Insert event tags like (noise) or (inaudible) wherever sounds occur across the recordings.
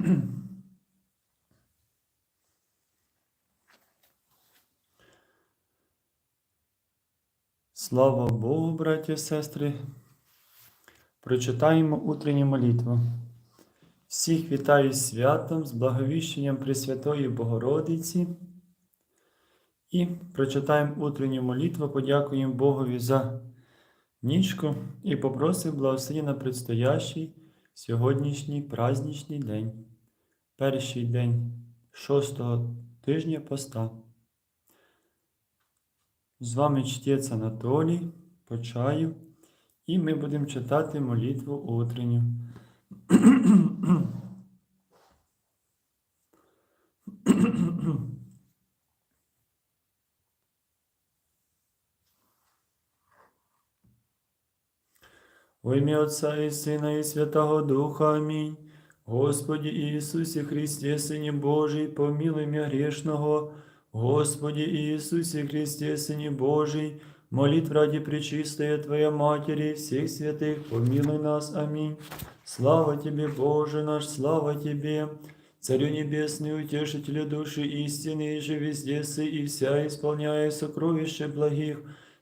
(clears throat) Слава Богу, браті і сестри. Прочитаємо утренню молитву. Всіх вітаю святом, з благовіщенням Пресвятої Богородиці. І прочитаємо утренню молитву, подякуємо Богові за нічку і попросимо благословення на предстоящий сьогоднішній праздничний день, перший день шостого тижня поста. З вами чтець Анатолій, по чаю, і ми будемо читати молитву утренню. (clears throat) (clears throat) Во ім'я Отця і Сина, і Святого Духа. Амінь. Господі Ісусі Христе, Сині Божий, помилуй мя грешного. Господи Иисусе Христе, Сыне Божий, молитв ради Пречистая Твоя Матери, всех святых, помилуй нас. Аминь. Слава Тебе, Боже наш, слава Тебе, Царю Небесный, Утешителю души истины, и же везде сы, и вся исполняя сокровища благих,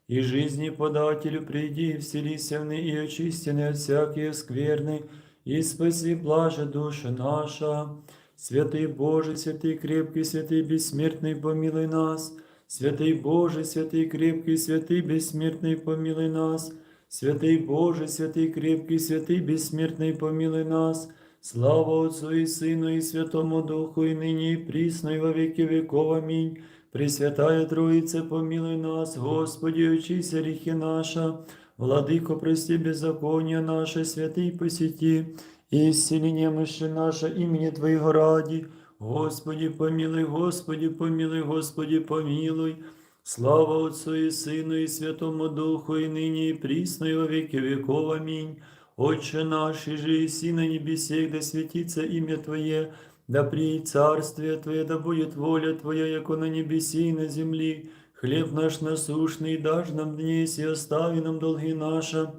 и жизни подателю приди, вселисевны и очистины от всякие скверны, и спаси блаже душа наша. Святый Боже, святый крепкий, святый бессмертный, помилуй нас. Святый Боже, святый крепкий, святый бессмертный, помилуй нас. Святый Боже, святый крепкий, святый бессмертный, помилуй нас. Слава Отцу и Сыну, и Святому Духу, и ныне, и присно, и во веки веков. Аминь. Пресвятая Троїце, помилуй нас, Господи, очися гріхи наша, Владико, прости беззаконня наше, святий посіті, і исцеление мыши наше імені Твоего раді. Господи, помилуй, Господи, помилуй, Господи, помилуй. Слава Отцу і Сину, і Святому Духу, і нині, і прісно, і во віки веков. Амінь. Отче наш, и же иси на небесе, да святится имя Твое, да приедет царствие Твое, да будет воля Твоя, яко на небесе и на земли. Хлеб наш насущный дашь нам днесь, и остави нам долги наши,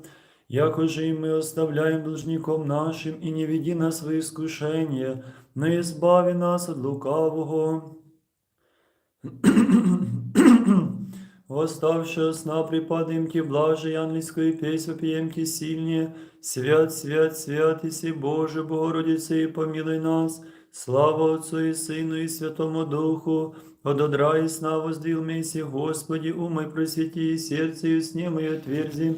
Яко же и мы оставляем должником нашим, и не веди нас в искушение, но избави нас от лукавого. (clears throat) Восставшего сна припадаем Ти, блаже, ангельскую песню пьем Ти сильнее, свят, свят, свят, Иси Боже, Богородице, и помилуй нас, Слава Отцу і Сину, і Святому Духу, ододра и сна мися, Господи, умой просвіті, і серце, і сне мої отверзи.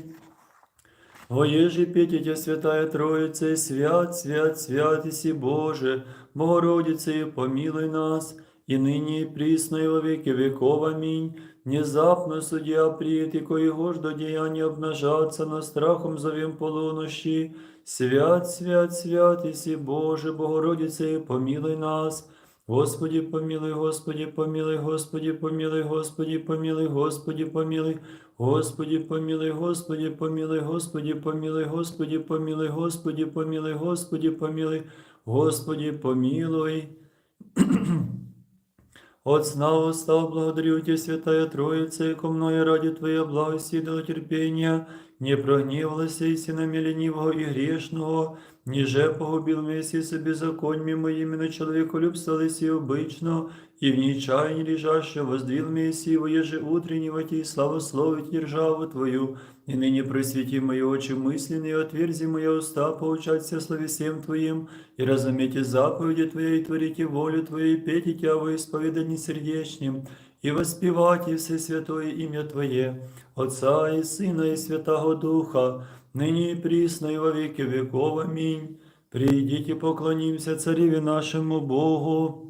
Воєжі п'ятітя святая Троїця, свят, свят, свят, ісі Боже, Богородице, помилуй нас и ныне и присно и во веки веков. Аминь. Внезапно судья приет, и коего ж до деяния обнажаться, на страхом зовем полунощи. Свят, свят, свят, Иси Боже, Богородице, помилуй нас. Господи, помилуй, Господи, помилуй, Господи, помилуй, Господи, помилуй, Господи, помилуй, Господи, помилуй, Господи, помилуй, Господи, помилуй, Господи, помилуй, Господи, помилуй, Господи, помилуй, Господи, помилуй. (clears throat) От славу, славу благодарю Тебя, Святая Троица, Ко мною ради Твоя благості до терпіння, не прогнівалася і сінами лінівого і грішного, ніже погубил месі собі законьми моїми на чоловіку люб сталися обично, и в нечаянии лежаще воздвил Мессии его ежеутреннего и славословить державу Твою, и ныне просвети мои очи мысленные, отверзи мои уста, поучаться словесем Твоим, и разумейте заповеди Твои, и творите волю Твою, и пейте Тебя во исповедании сердечним, и воспевайте все святое имя Твое, Отца и Сына и Святого Духа, ныне и присно и во веки веков. Аминь. Придите, поклонимся Цареве нашему Богу.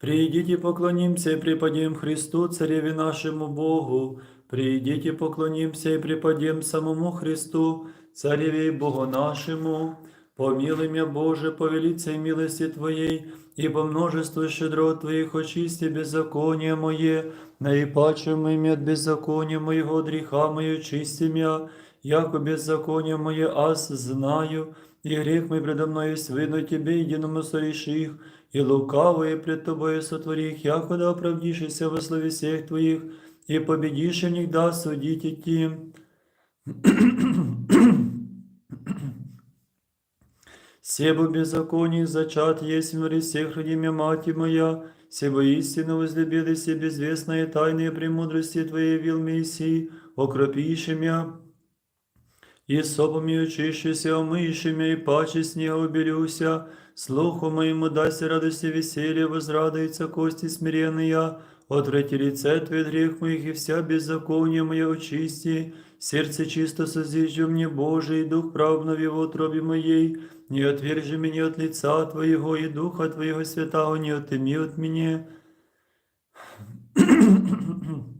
Придите, поклонимся и преподем Христу, Цареве нашему Богу. Придите, поклонимся и преподем самому Христу, Цареве и Богу нашему. Помилуй меня, Боже, по велицей милости Твоей, и по множеству щедрот Твоих очисти беззаконие мое, наипаче моими от беззакония моего, греха мое, чисти меня, яко беззаконие мое аз знаю, и грех мой предо мною свину Тебе, единому сореших, и лукавое пред Тобою сотворих, якуда оправдишься во слове всех Твоих, и победишь в них да судить идти. Себо беззаконий зачат есть в море всех родимя мать моя, Себо истину возлюбили все безвестные тайные премудрости Твоей вил Мессии, окропиши мя, и сопом очищуся, омыйши мя, и паче снега убелюся, слуху моему дайся радости веселье, возрадуются кости смиренные, отврати лице Твое от грех моих, и вся беззаконие мое очисти, сердце чисто созиждю мне, Божий, и дух прав в утробе моей, не отвержи меня от лица Твоего, и Духа Твоего Святого не отыми от меня. (clears throat)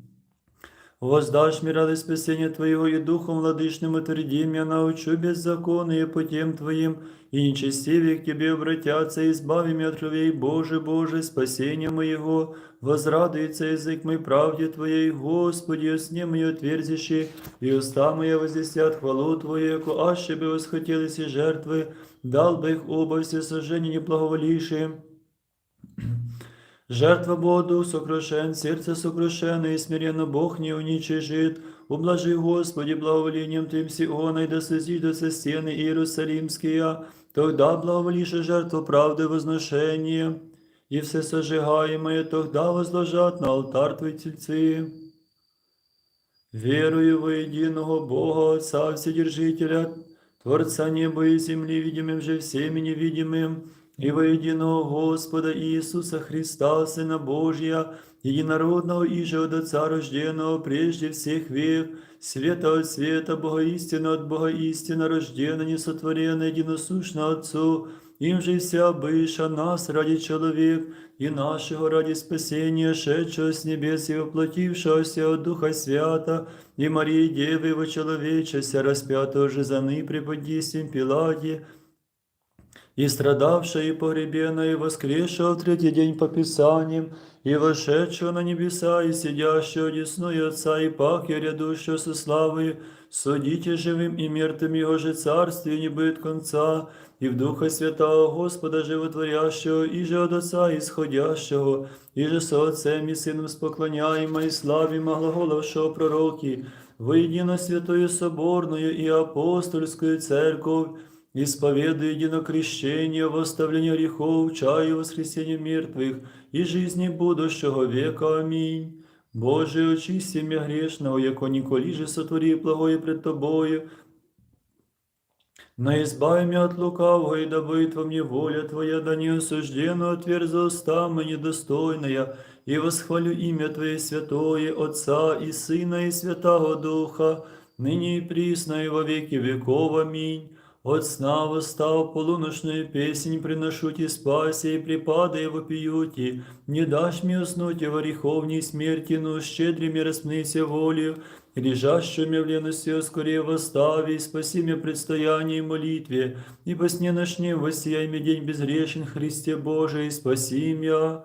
Воздашь мне радость спасения Твоего, и Духом владычным утверди меня, научу беззаконные путем Твоим, и нечестивые к Тебе обратятся, избави меня от кровей Боже, Боже, спасения моего, возрадуется язык мой правде Твоей, Господи, о сне мое отверзиши, и уста мои возвестят хвалу Твою, яко аще бы восхотелись и жертвы, дал бы их оба все сожжения неблаговолившие. Жертва Богу сокрушен, сердце сокрушено, и смиренно Бог не уничижит. Ублажи, Господи, благоволением Твоим Сиона, и да созидутся стены Иерусалимские, тогда благоволишь жертву правды возношения, и все сожигаемое тогда возложат на алтарь Твой тельцы. Верую во единого Бога, Отца Вседержителя, Творца неба и земли, видимым же всеми невидимым, и во единого Господа Иисуса Христа, Сына Божия, единородного и же от Отца рожденного прежде всех век, света от света, Бога истина от Бога истина, рождена, несотворена, единосущна Отцу, им же вся быша нас ради человек, и нашего ради спасения, шедшего с небес и воплотившегося от Духа Свята, и Марии Девы его человечеся, распятого же за ны преподействием Пиладе, и страдавшего и погребенного, и воскресшего в третий день по Писаниям, и вошедшего на небеса, и сидящего одесную Отца, и пах, и рядущего со славою, судите живым и мертвым Его же царствие не будет конца, и в Духа Святого Господа Животворящего, и же от Отца исходящего, и же со Отцем и Сыном споклоняемо, и славимо глаголовшего пророки, воедино Святою Соборную и Апостольскую Церковь, исповедуя единокрещение, восставление грехов, чаю воскресения мертвых и жизни будущего века. Аминь. Боже, очисти меня грешного, яко николи же сотвори благое пред Тобою, но избави меня от лукавого, и да будет во мне воля Твоя, да не осужденно отверза уста мои недостойная, и восхвалю имя Твое святое, Отца и Сына и Святого Духа, ныне и присно и во веки веков. Аминь. От сна восстав полуночную песнь приношу ти спаси, и припадая вопиюти, не дашь мне уснуть во греховней смерти, но щедрыми распнися волею, лежащими в лености скорее восстави, и спаси меня предстоянии и молитве, ибо сне ночнем воссияй мне день безгрешен, Христе Божий, спаси меня.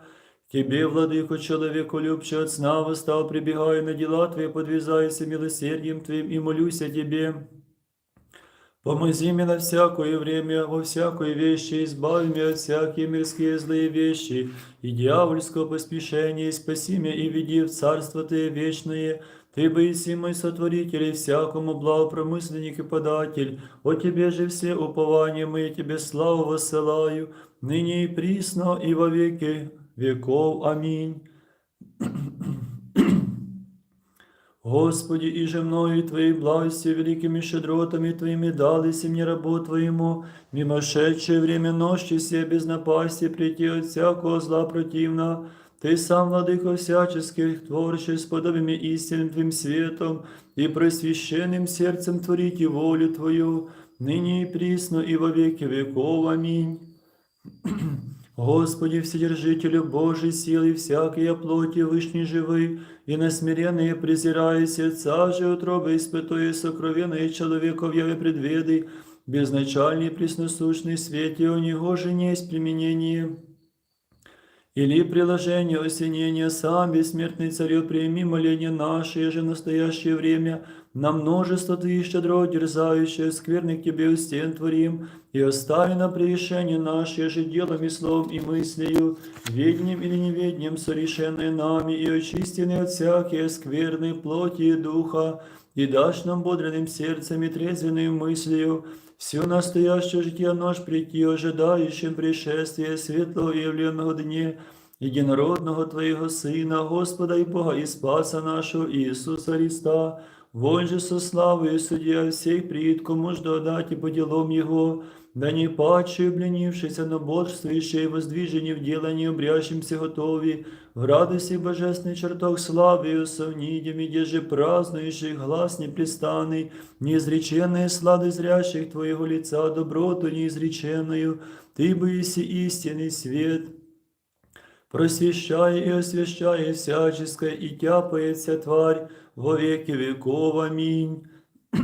Тебе, владыко, человеку любче от сна восстал, прибегая на дела Твои, подвязайся милосердием Твоим и молюсь о Тебе. Помози мне на всякое время, во всякой вещи, избави меня от всякие мирские злые вещи и дьявольского поспешения, и спаси меня и веди в Царство Ты вечное. Ты боиси мой сотворитель и всякому благопромысленник и податель. О Тебе же все упования мои, Тебе славу воссылаю, ныне и присно, и во веки веков. Аминь. Господи, и же мною и Твоей благостью, великими щедротами Твоими дались мне рабу Твоему, мимошедшее время ночи все без напасти прийти от всякого зла противно. Ты сам, владыко всяческих, творче с подобиями истинным Твоим светом и просвященным сердцем творите волю Твою, ныне и присно и во веки веков. Аминь. Господи, Вседержителю Божий, силы всякие плоти вышней живы, и на смиренные презирая сердца же утробы испытуя сокровенные человеков яве предведы, безначальный пресносущный свете у него же не есть применение. Или приложение осенения сам, бессмертный царю, прими моление наше, же в настоящее время, на множество Ты щедро дерзающее, скверный к Тебе у стен творим, и остави на прегрешение наше же делом и словом и мыслью, ведним или неведним, сорешенные нами, и очистенные от всякие скверной плоти и духа, и дашь нам бодренным сердцем и трезвенной мыслью всю настоящее житие наш прийти, ожидающим пришествия светлого и явленного дне, единородного Твоего Сына, Господа и Бога и Спаса нашего Иисуса Христа, Вон же со славою судья всех пред кому жду дать и по делам Его, да не паче, обленившийся, но бодрствующие, воздвижені в делании обрящимся готови, в радости божественный чертог славы и усовнидем, и где же празднующих глаз непрестанный, неизреченные слады зрящих Твоего лица, доброту неизреченную, Ты бы иси истинный свет, просвещай и освящай всяческое, и тяпает вся тварь во веки веков. Аминь. (clears throat)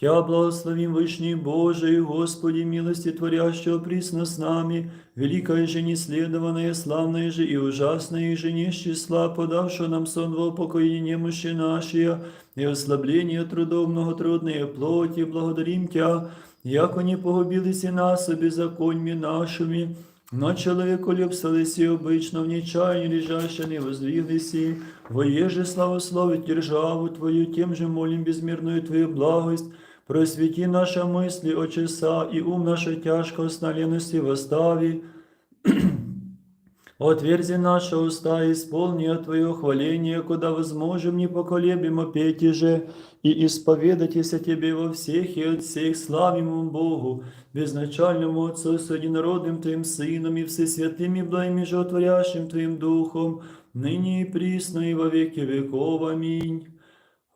Тя благословим Вышний Божий, Господи, милости творящего присно с нами, великая же неследованная, славная же и ужасная же не числа, подавшего нам сон во упокоение немощи нашей, и ослабление трудов многотрудные плоти, благодарим Тя, яко не погубились и нас беззаконьми нашими, но чоловіку и обычно в нечаянии лежаще не воздвиглись, воеже славословить державу Твою, тем же молим безмерную Твою благость, просвети наши мысли, очеса и ум наше тяжко в восстави, Отверзи наши уста, исполни от Твое хваление, куда возможем непоколебимо петь же, и исповедайтесь о Тебе во всех и от всех славимому Богу, безначальному Отцу с единородным Твоим Сыном и всесвятым и благим животворящим Твоим Духом, ныне и присно и во веки веков. Аминь.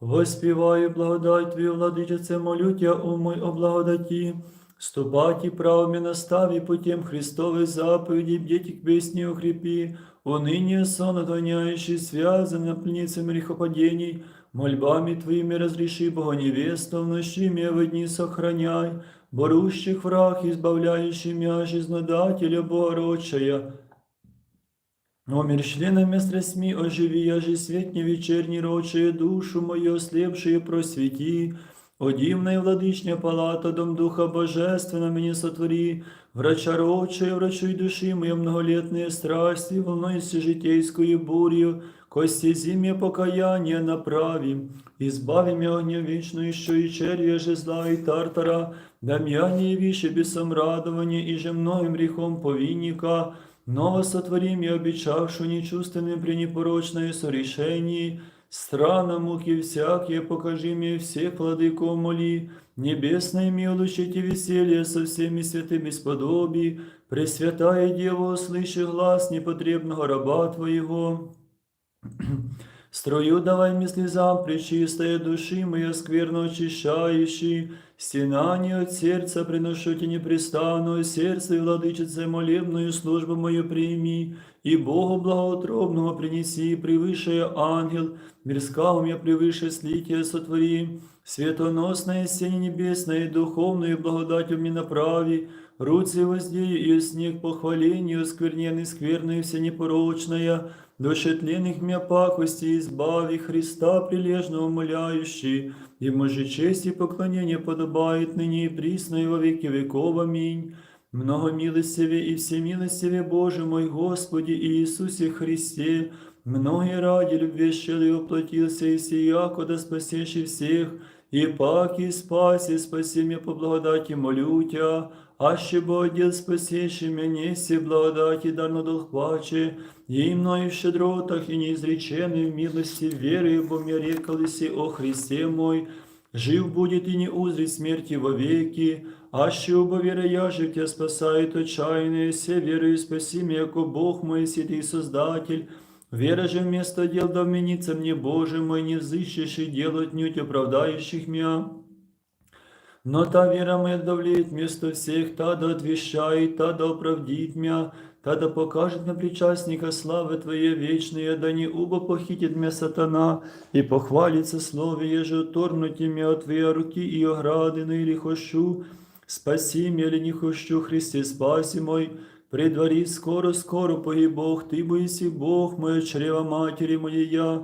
Воспіваю благодать Твою, владичице, молю Тя, о мой о благодаті, ступати правами настави путем Христовой заповеди, бдеть к песне укрепи, уныние сон отгоняющий, связанный пленницами грехопадений, мольбами Твоими разреши Бога невесту, в ночи в дни сохраняй, борущих враг, избавляющий меня, жизнодателя Богородчая, но мерщленами страстьми оживи, я же свет не вечерний рочая, душу мою ослепшие просвети, о дивная владычня палата, дом Духа Божественно мне сотвори, врача рочая, врачуй души мои многолетные страсти, волнуйся житейскую бурью, кости зимье покаяние направи, избави меня огня вечную, еще и червя же зла и тартара, да мя не вище бесом радования, и же многим грехом повинника, Ново сотворим и обещавшу нечувственным при непорочное сорешении, Страна муки всякие покажи мне всех владыков моли, Небесное милущите веселье со всеми святыми сподоби, Пресвятая Дева, услыши глаз непотребного раба Твоего. Строю давай мне слезам пречистая души моя скверно очищающий, стенание от сердца приношу тебе непрестанную, сердце и владычице молебную службу мою прими, и Богу благоутробного принеси, превыше ангел, мирска у меня превыше слития сотвори, светоносное сень небесное, духовную благодать мне направи, руцы воздею и снег похвалению, скверненный скверную все непорочная, Души тленных мя пакости избави Христа прилежно умоляющий, Ему же честь и поклонение подобает ныне и присно и во веки веков. Аминь. Много милостиве и всемилостиве Боже мой Господи Иисусе Христе, многие ради любви щели воплотился и сияко да спасеши всех, и паки спаси, спаси меня по благодати молю Тя, аще бо отдел спасеши меня, неси благодати дарно долг плаче, и мною в щедротах и неизреченной в милости веры, бо мне рекалися о Христе мой, жив будет и не узрит смерти вовеки, аще оба вера я же Тебя спасает отчаянные, все верою спаси меня, яко Бог мой, святый Создатель, Вера же вместо дел да вменится мне, Боже мой, не взыщешь и делать нють оправдающих меня. Но та вера моя давлеет вместо всех, та да отвещает, та да оправдит меня, та да покажет мне причастника славы Твоей вечной, да не убо похитит меня сатана, и похвалится слове, еже оторнуть меня от Твоей руки и ограды, но или хощу, спаси хощу, Христе, спаси мой, при дворі скоро, скоро погиб Бог, Ти боїси Бог, моє чрева матері моєя.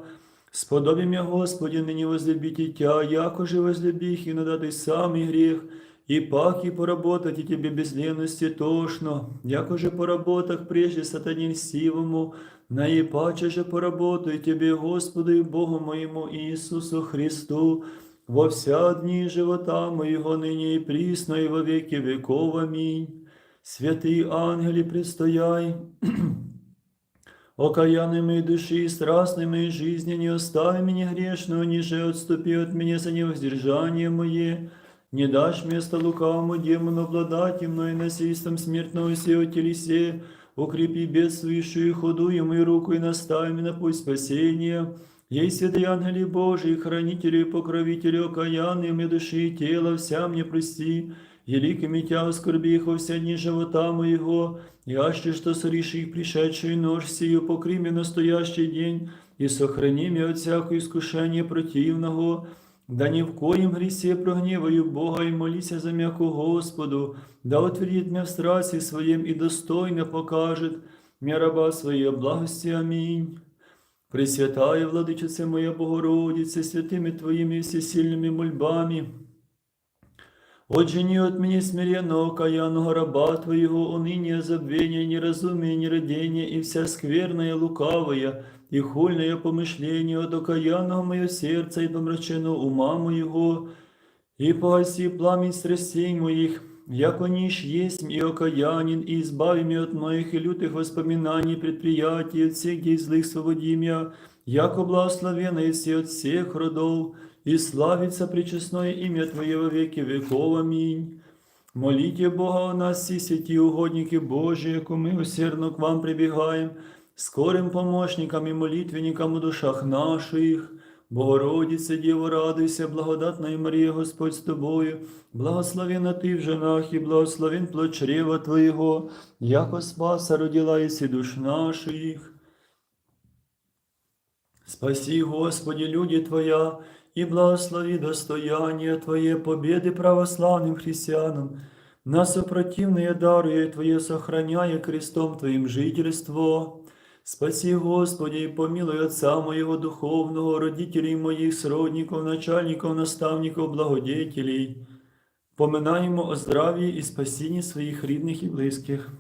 Сподобим я, Господи, нині возлюбите Тя, яко же возлюбих и надатый самый грех, и пак и поработать и Тебе без лености тошно, яко же поработах прежде сатане льстивому, наипаче же поработаю Тебе, Господу и Богу моему Иисусу Христу, во вся дни живота моего ныне и присно и во веки веков. Аминь. Святые ангели, предстояй, (clears throat) окаянными души и страстными жизни, не остави меня грешную, ниже отступи от меня за невоздержание мое, не дашь место лукавому демону обладать мной насильством смертного сего телесе, укрепи бедствующую худую мою руку и наставь меня на путь спасения. Ей святые ангели Божии, хранители и покровители окаянные мне души и тела, вся мне прости, великими тя оскорби их во все дни живота моего, яще что соришь их пришедшую нож сию, покри мне настоящий день, и сохрани меня от всякого искушения противного, да ни в коем гресе прогневаю Бога и молися за м'яку Господу, да отверит меня в страсти своем и достойно покажет мне раба своей благости. Аминь. Пресвятая владичице моя Богородице, святими Твоими всесильными мольбами, Отжени от меня смиренного каянного раба Твоего, уныние, забвение, неразумие, нерадение и вся скверная, лукавая и хульное помышление от окаянного мое сердца и помраченного ума моего, и погаси пламень страстей моих, яко ниш есть и окаянин, и избави меня от моих и лютых воспоминаний, предприятий, от всех дей злых свободи яко благословенно и от всех родов, и славится пречестное имя Твое во веки веков. Аминь. Молите Бога о нас, всі святі угодники Божі, яку ми усердно к вам прибігаємо, скорим помощникам і молитвенникам у душах наших. Богородице, Діво, радуйся, благодатна Марія, Господь з тобою, благословена ти в женах і благословен плод чрева Твоєго, яко спаса родила єси душ наших. Спаси, Господи, люди Твоя, и благослови достояние Твое победы православным христианам, на сопротивные даруя Твое сохраняя крестом Твоим жительство. Спаси, Господи, и помилуй Отца моего духовного, родителей моих, сродников, начальников, наставников, благодетелей. Поминаємо о здраві и спасении своих рідних і близких.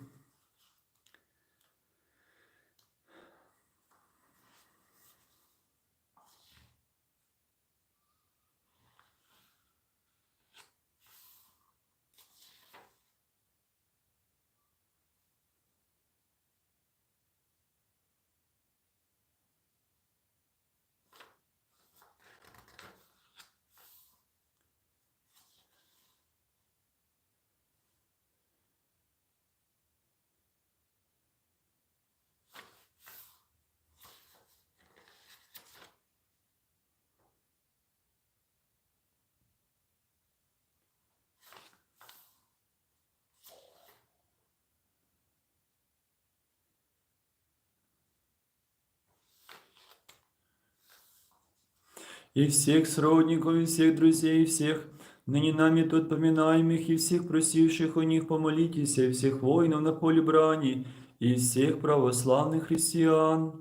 и всех сродников, и всех друзей, и всех ныне нами тут поминаемых, и всех просивших у них помолитесь, и всех воинов на поле брани, и всех православных христиан.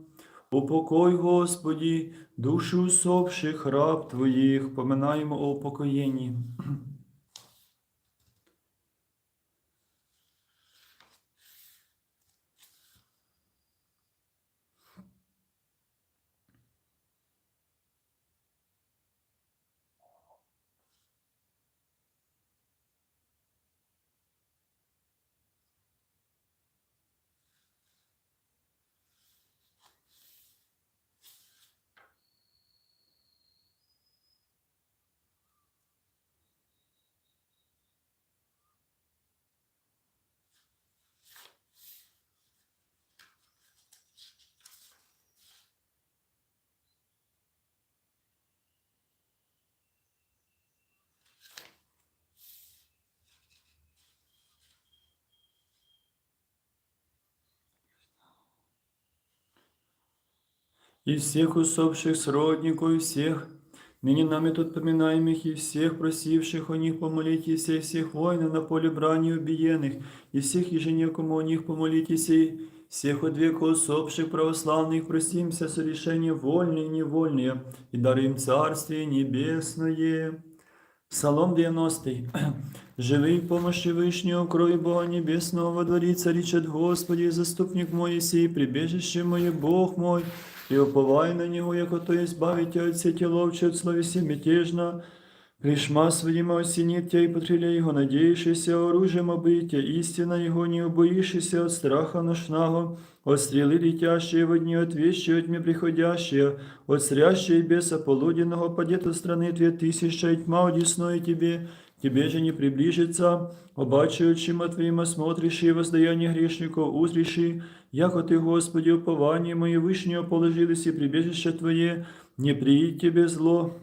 Упокой, Господи, души усопших раб Твоих, поминаємо о упокоєнні. и всех усопших сродников, и всех, ныне нами тут поминаемых, и всех просивших о них помолитесь, и всех воинов на поле брани убиенных, и всех еженекому о них помолитесь, и всех от века усопших православных просимся совершения вольные и невольные, и дарим Царствие Небесное. Псалом 90. Живий в помощи Вышнего, крови Бога Небесного, во дворе царичат Господи, заступник мой сей, прибежище мое, Бог мой, и уповай на Него, яко то избавите от сети ловче от словеси мятежно, Пришма своим осенит тебя и потребля его, надеющийся оружием обытия, истина его, не убоишься от страха ношного, от стрелы летящие в дни, от вещи от тьмы приходящие, от срящей беса полуденного, падет от страны две тысяча, и тьма одесной тебе, тебе же не приближится, обаче очима твоим осмотришь и воздаяние грешников узришь, яко ты, Господи, упование мое вышнее положились и прибежище Твое, не приидет тебе зло,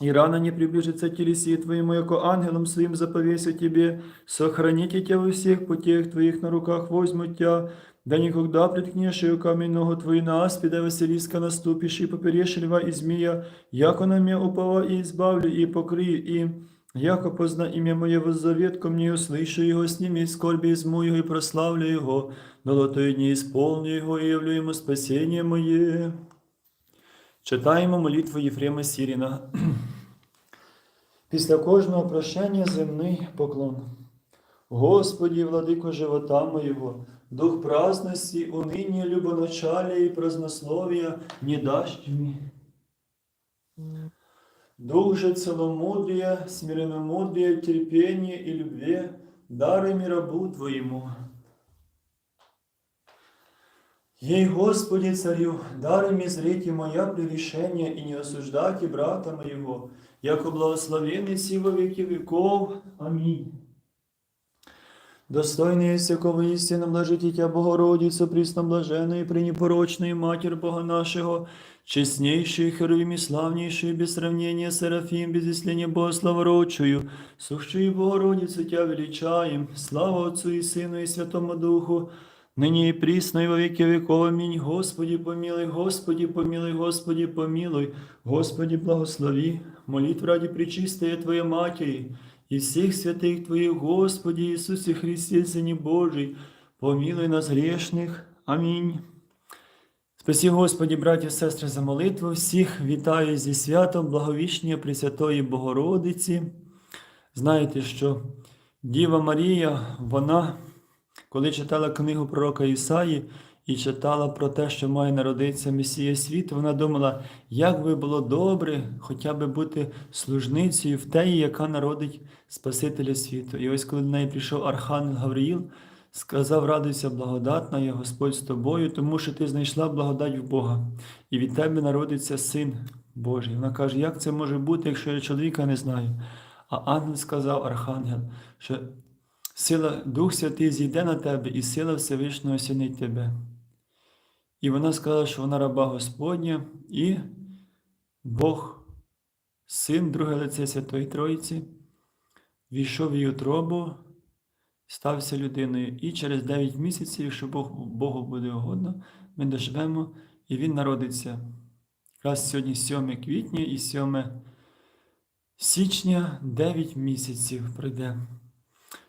и рано не приближится телеси Твоему, яко ангелом своим заповеся Тебе, сохраните Тебя во всех путях Твоих на руках возьмут Тебя, да никогда приткнешь ее камень ногу Твою на аспида Василиска наступишь, и поперешь льва и змея, яко на меня упова и избавлю, и покрию им, яко позна имя Моє воззовет ко мне, услышу его, сними скорби изму его и прославлю его, долотої дні исполню его и явлю ему спасение Моє. Читаємо молитву Єфрема Сіріна. Після кожного прощання земний поклон. Господі, владико живота моєго, дух праздності, уныния, любоначалия и празднословия не дашь мне. Дух же целомудрия, смиренномудрия, терпения и любви, даруй мне рабу Твоему. Ей, Господи, царю, даруй мне зрите моя прегрешения и не осуждайте брата моего, яко благословенный си во веки веков. Аминь. Достойный всякого истинно блажите Тя, Богородицу, пресноблаженную и пренепорочную Матерь Бога нашего, честнейший, херувим и славнейший, без сравнения Серафим, без исления Бога славородчую, сущую Богородицу Тя величаем, слава Отцу и Сыну и Святому Духу, ныне и присно и во веки веков. Аминь. Господи, помилуй, Господи, помилуй, Господи, помилуй, Господи, благослови, молитв ради пречистая Твоей Матери, и всех святых Твоих, Господи Иисусе Христе, Сыне Божий, помилуй нас грешных. Амінь. Спасі, Господі, браті і сестри, за молитву. Всіх вітаю зі святом Благовіщення Пресвятої Богородиці. Знаєте, що Діва Марія, вона, коли читала книгу пророка Ісаї і читала про те, що має народитися Месія світу, вона думала, як би було добре хоча б бути служницею в теї, яка народить Спасителя світу. І ось коли до неї прийшов Архангел Гавриїл, сказав, радуйся, благодатна, я Господь з тобою, тому що ти знайшла благодать в Бога, і від тебе народиться син Божий. Вона каже, як це може бути, якщо я чоловіка не знаю? А ангел сказав Архангел, що сила Дух Святий зійде на тебе, і сила Всевишнього осінить тебе. І вона сказала, що вона раба Господня, і Бог, син, друге лице Святої Троїці, війшов в її утробу, стався людиною. І через 9 місяців, якщо Бог, Богу буде угодно, ми доживемо, і Він народиться. Якраз сьогодні 7 квітня і 7 січня 9 місяців пройде.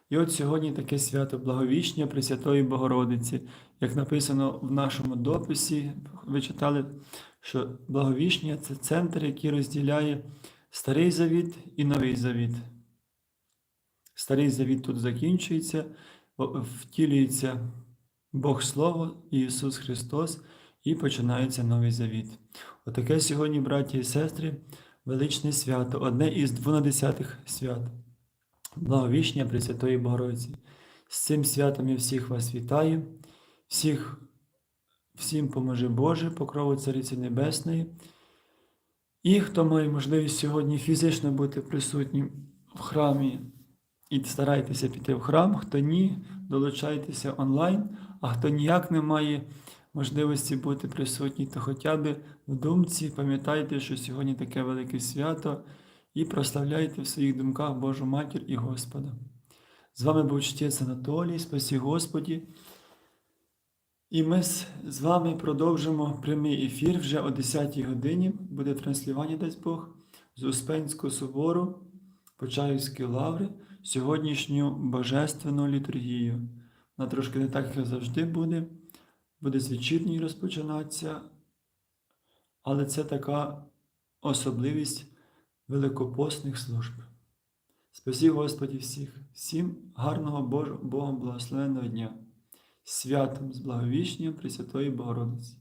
І от сьогодні таке свято Благовіщення Пресвятої Богородиці. Як написано в нашому дописі, ви читали, що Благовіщення це центр, який розділяє Старий Завіт і Новий Завіт. Старий Завіт тут закінчується, втілюється Бог Слово Ісус Христос, і починається Новий Завіт. Отаке сьогодні, браті і сестри, величне свято, одне із двонадесятих свят. Благовіщення Пресвятої Богородиці. З цим святом я всіх вас вітаю, всіх, всім поможе Боже, покрову Цариці Небесної. І хто має можливість сьогодні фізично бути присутнім в храмі і старайтеся піти в храм, хто ні, долучайтеся онлайн, а хто ніяк не має можливості бути присутній, то хоча б в думці пам'ятайте, що сьогодні таке велике свято і прославляйте в своїх думках Божу Матір і Господа. З вами був чтець Анатолій, спасі Господі. І ми з, вами продовжимо прямий ефір вже о 10 годині. Буде транслювання, дасть Бог, з Успенського собору, Почаївської лаври, сьогоднішню божественну літургію. Вона трошки не так, як завжди буде. Буде з вечірньої розпочинатися, але це така особливість великопосних служб. Спасі Господі всіх, всім гарного Богом благословенного дня, святом з благовіщенням Пресвятої Богородиці.